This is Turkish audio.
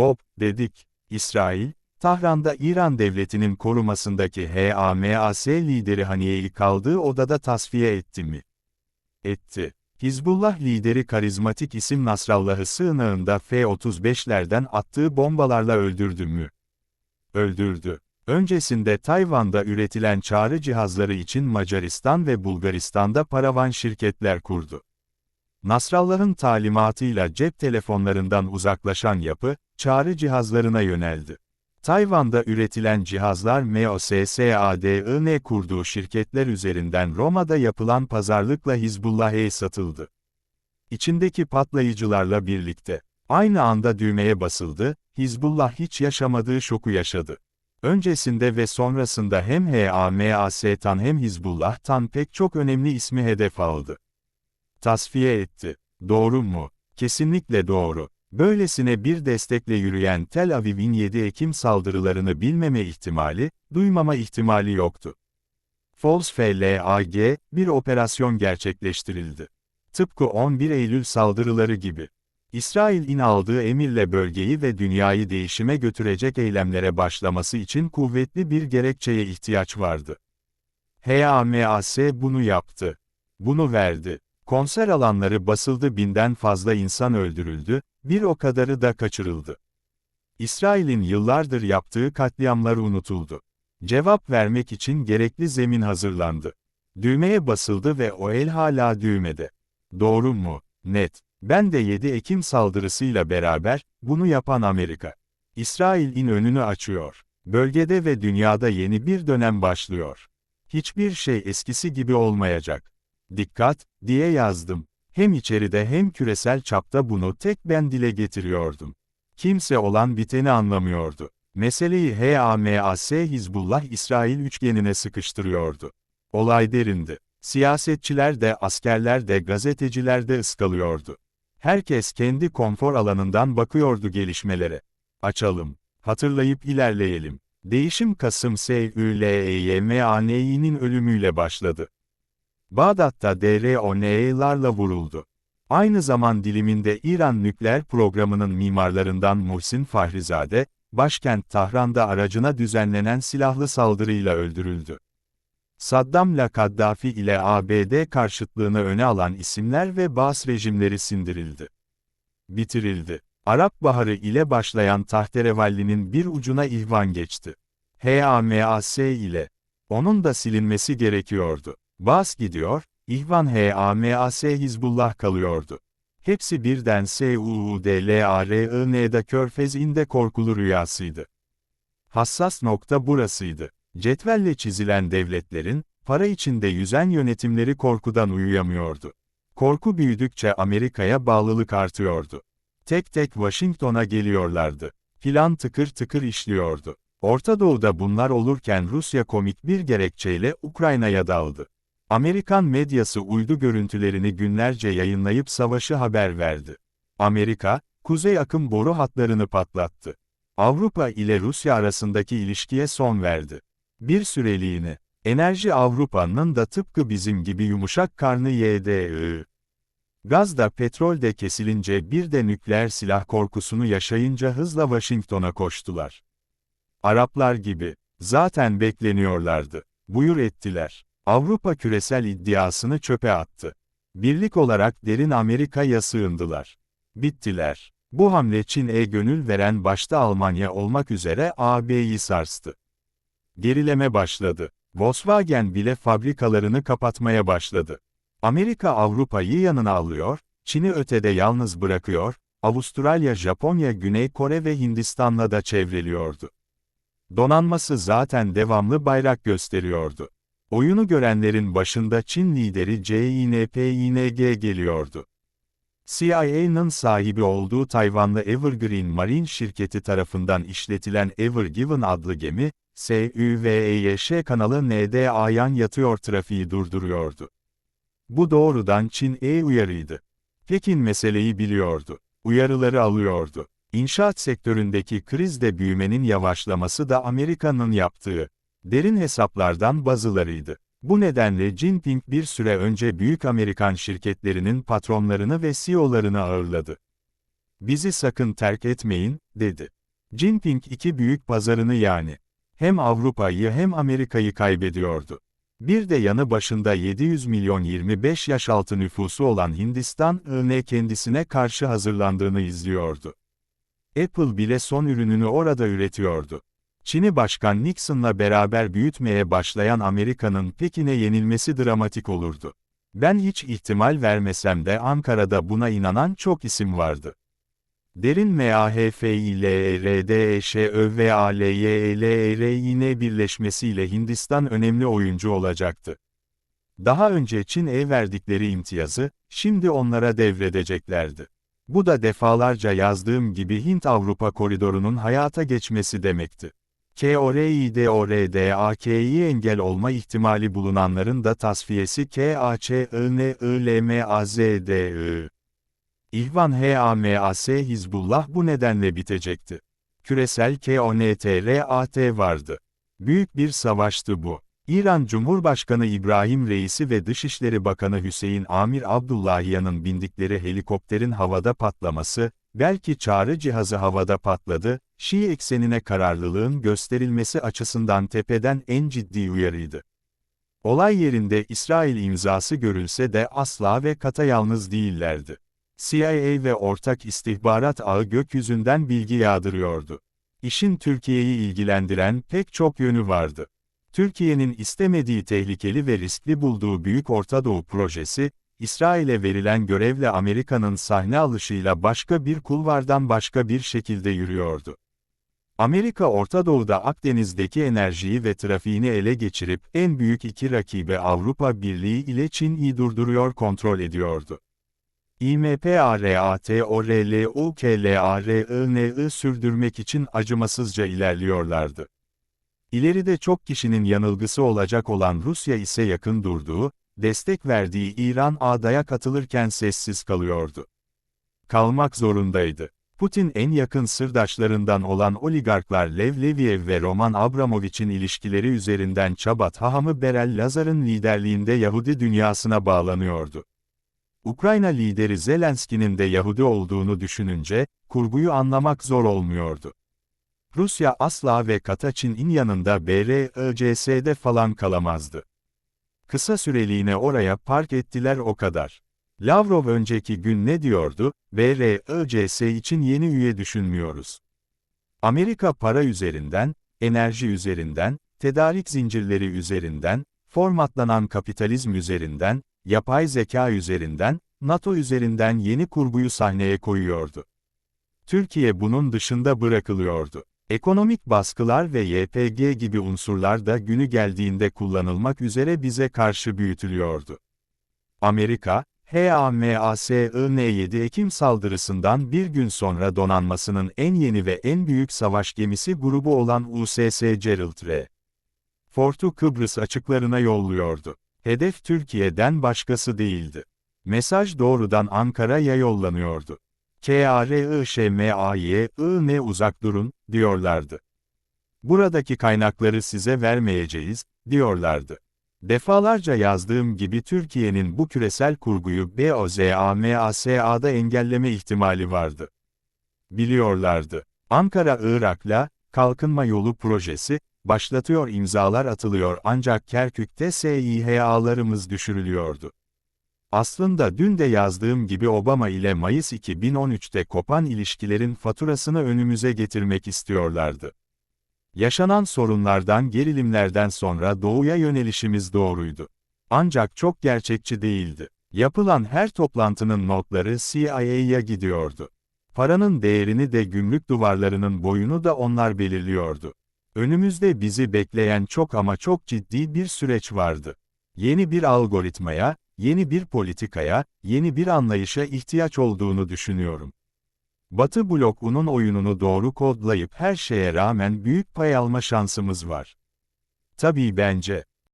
Bob, dedik. İsrail, Tahran'da İran devletinin korumasındaki HAMAS lideri Haniye'yi kaldığı odada tasfiye etti mi? Etti. Hizbullah lideri karizmatik isim Nasrallah'ı sığınağında F-35'lerden attığı bombalarla öldürdü mü? Öldürdü. Öncesinde Tayvan'da üretilen çağrı cihazları için Macaristan ve Bulgaristan'da paravan şirketler kurdu. Nasrallah'ın talimatıyla cep telefonlarından uzaklaşan yapı, çağrı cihazlarına yöneldi. Tayvan'da üretilen cihazlar MEOSSADIN kurduğu şirketler üzerinden Roma'da yapılan pazarlıkla Hizbullah'a satıldı. İçindeki patlayıcılarla birlikte, aynı anda düğmeye basıldı, Hizbullah hiç yaşamadığı şoku yaşadı. Öncesinde ve sonrasında hem HAMAS'tan hem Hizbullah'tan pek çok önemli ismi hedef aldı. Tasfiye etti. Doğru mu? Kesinlikle doğru. Böylesine bir destekle yürüyen Tel Aviv'in 7 Ekim saldırılarını bilmeme ihtimali, duymama ihtimali yoktu. False FLAG, bir operasyon gerçekleştirildi. Tıpkı 11 Eylül saldırıları gibi. İsrail'in aldığı emirle bölgeyi ve dünyayı değişime götürecek eylemlere başlaması için kuvvetli bir gerekçeye ihtiyaç vardı. HAMAS bunu yaptı. Bunu verdi. Konser alanları basıldı binden fazla insan öldürüldü, bir o kadarı da kaçırıldı. İsrail'in yıllardır yaptığı katliamlar unutuldu. Cevap vermek için gerekli zemin hazırlandı. Düğmeye basıldı ve o el hala düğmede. Doğru mu? Net. Ben de 7 Ekim saldırısıyla beraber, bunu yapan Amerika. İsrail'in önünü açıyor. Bölgede ve dünyada yeni bir dönem başlıyor. Hiçbir şey eskisi gibi olmayacak. Dikkat, diye yazdım. Hem içeride hem küresel çapta bunu tek ben dile getiriyordum. Kimse olan biteni anlamıyordu. Meseleyi HAMAS Hizbullah İsrail üçgenine sıkıştırıyordu. Olay derindi. Siyasetçiler de askerler de gazeteciler de ıskalıyordu. Herkes kendi konfor alanından bakıyordu gelişmelere. Açalım. Hatırlayıp ilerleyelim. Değişim Kasım SÜLEYMANİ'nin ölümüyle başladı. Bağdat'ta DRON'larla vuruldu. Aynı zaman diliminde İran nükleer programının mimarlarından Muhsin Fahrizade, başkent Tahran'da aracına düzenlenen silahlı saldırıyla öldürüldü. Saddam'la Kaddafi ile ABD karşıtlığını öne alan isimler ve Bas rejimleri sindirildi. Bitirildi. Arap Baharı ile başlayan tahterevallinin bir ucuna ihvan geçti. HAMAS ile. Onun da silinmesi gerekiyordu. Bas gidiyor, İhvan HAMAS Hizbullah kalıyordu. Hepsi birden SUUDLARIN'de Körfez'inde korkulu rüyasıydı. Hassas nokta burasıydı. Cetvelle çizilen devletlerin, para içinde yüzen yönetimleri korkudan uyuyamıyordu. Korku büyüdükçe Amerika'ya bağlılık artıyordu. Tek tek Washington'a geliyorlardı. Plan tıkır tıkır işliyordu. Orta Doğu'da bunlar olurken Rusya komik bir gerekçeyle Ukrayna'ya daldı. Amerikan medyası uydu görüntülerini günlerce yayınlayıp savaşı haber verdi. Amerika, kuzey akım boru hatlarını patlattı. Avrupa ile Rusya arasındaki ilişkiye son verdi. Bir süreliğine, enerji Avrupa'nın da tıpkı bizim gibi yumuşak karnı YDI. Gaz da petrol de kesilince bir de nükleer silah korkusunu yaşayınca hızla Washington'a koştular. Araplar gibi, zaten bekleniyorlardı. Buyur ettiler. Avrupa küresel iddiasını çöpe attı. Birlik olarak derin Amerika'ya sığındılar. Bittiler. Bu hamle Çin'e gönül veren başta Almanya olmak üzere AB'yi sarstı. Gerileme başladı. Volkswagen bile fabrikalarını kapatmaya başladı. Amerika Avrupa'yı yanına alıyor, Çin'i ötede yalnız bırakıyor, Avustralya, Japonya, Güney Kore ve Hindistan'la da çevreliyordu. Donanması zaten devamlı bayrak gösteriyordu. Oyunu görenlerin başında Çin lideri CINPING geliyordu. CIA'nın sahibi olduğu Tayvanlı Evergreen Marine şirketi tarafından işletilen Ever Given adlı gemi, SÜVEYŞ kanalı NDA'yan yatıyor trafiği durduruyordu. Bu doğrudan Çin-E uyarıydı. Pekin meseleyi biliyordu. Uyarıları alıyordu. İnşaat sektöründeki krizde büyümenin yavaşlaması da Amerika'nın yaptığı derin hesaplardan bazılarıydı. Bu nedenle Jinping bir süre önce büyük Amerikan şirketlerinin patronlarını ve CEO'larını ağırladı. Bizi sakın terk etmeyin, dedi. Jinping iki büyük pazarını yani. Hem Avrupa'yı hem Amerika'yı kaybediyordu. Bir de yanı başında 700 milyon 25 yaş altı nüfusu olan Hindistan, ne kendisine karşı hazırlandığını izliyordu. Apple bile son ürününü orada üretiyordu. Çin'i Başkan Nixon'la beraber büyütmeye başlayan Amerika'nın Pekin'e yenilmesi dramatik olurdu. Ben hiç ihtimal vermesem de Ankara'da buna inanan çok isim vardı. Derin MAHFİLERDŞÖVALYELERİN birleşmesiyle Hindistan önemli oyuncu olacaktı. Daha önce Çin'e verdikleri imtiyazı, şimdi onlara devredeceklerdi. Bu da defalarca yazdığım gibi Hint-Avrupa koridorunun hayata geçmesi demekti. KORİDORDAK'yi engel olma ihtimali bulunanların da tasfiyesi KAÇINILMAZDI. İhvan HAMAS Hizbullah bu nedenle bitecekti. Küresel KONTRAT vardı. Büyük bir savaştı bu. İran Cumhurbaşkanı İbrahim Reisi ve Dışişleri Bakanı Hüseyin Amir Abdullahiyan'ın bindikleri helikopterin havada patlaması, belki çağrı cihazı havada patladı, Şii eksenine kararlılığın gösterilmesi açısından tepeden en ciddi uyarıydı. Olay yerinde İsrail imzası görülse de asla ve kata yalnız değillerdi. CIA ve ortak istihbarat ağı gökyüzünden bilgi yağdırıyordu. İşin Türkiye'yi ilgilendiren pek çok yönü vardı. Türkiye'nin istemediği tehlikeli ve riskli bulduğu Büyük Orta Doğu projesi, İsrail'e verilen görevle Amerika'nın sahne alışıyla başka bir kulvardan başka bir şekilde yürüyordu. Amerika Orta Doğu'da Akdeniz'deki enerjiyi ve trafiğini ele geçirip en büyük iki rakibi Avrupa Birliği ile Çin'i durduruyor kontrol ediyordu. İMPARATORLUKLARIN'i sürdürmek için acımasızca ilerliyorlardı. İleride çok kişinin yanılgısı olacak olan Rusya ise yakın durduğu, destek verdiği İran ADA'ya katılırken sessiz kalıyordu. Kalmak zorundaydı. Putin en yakın sırdaşlarından olan oligarklar Lev Leviev ve Roman Abramovich'in ilişkileri üzerinden Çabat Hahamı Berel Lazar'ın liderliğinde Yahudi dünyasına bağlanıyordu. Ukrayna lideri Zelenski'nin de Yahudi olduğunu düşününce, kurguyu anlamak zor olmuyordu. Rusya asla ve kata Çin'in yanında BRICS'de falan kalamazdı. Kısa süreliğine oraya park ettiler o kadar. Lavrov önceki gün ne diyordu? BRICS için yeni üye düşünmüyoruz. Amerika para üzerinden, enerji üzerinden, tedarik zincirleri üzerinden, formatlanan kapitalizm üzerinden, yapay zeka üzerinden, NATO üzerinden yeni kurguyu sahneye koyuyordu. Türkiye bunun dışında bırakılıyordu. Ekonomik baskılar ve YPG gibi unsurlar da günü geldiğinde kullanılmak üzere bize karşı büyütülüyordu. Amerika, HAMASIN 7 Ekim saldırısından bir gün sonra donanmasının en yeni ve en büyük savaş gemisi grubu olan USS Gerald R. Fort'u Kıbrıs açıklarına yolluyordu. Hedef Türkiye'den başkası değildi. Mesaj doğrudan Ankara'ya yollanıyordu. KARIŞMAYIN uzak durun, diyorlardı. Buradaki kaynakları size vermeyeceğiz, diyorlardı. Defalarca yazdığım gibi Türkiye'nin bu küresel kurguyu BOZAMASA'da engelleme ihtimali vardı. Biliyorlardı. Ankara Irak'la, Kalkınma Yolu Projesi, başlatıyor imzalar atılıyor ancak Kerkük'te SİHA'larımız düşürülüyordu. Aslında dün de yazdığım gibi Obama ile Mayıs 2013'te kopan ilişkilerin faturasını önümüze getirmek istiyorlardı. Yaşanan sorunlardan gerilimlerden sonra doğuya yönelişimiz doğruydu. Ancak çok gerçekçi değildi. Yapılan her toplantının notları CIA'ya gidiyordu. Paranın değerini de gümrük duvarlarının boyunu da onlar belirliyordu. Önümüzde bizi bekleyen çok ama çok ciddi bir süreç vardı. Yeni bir algoritmaya, yeni bir politikaya, yeni bir anlayışa ihtiyaç olduğunu düşünüyorum. Batı blokunun oyununu doğru kodlayıp her şeye rağmen büyük pay alma şansımız var. Tabii bence,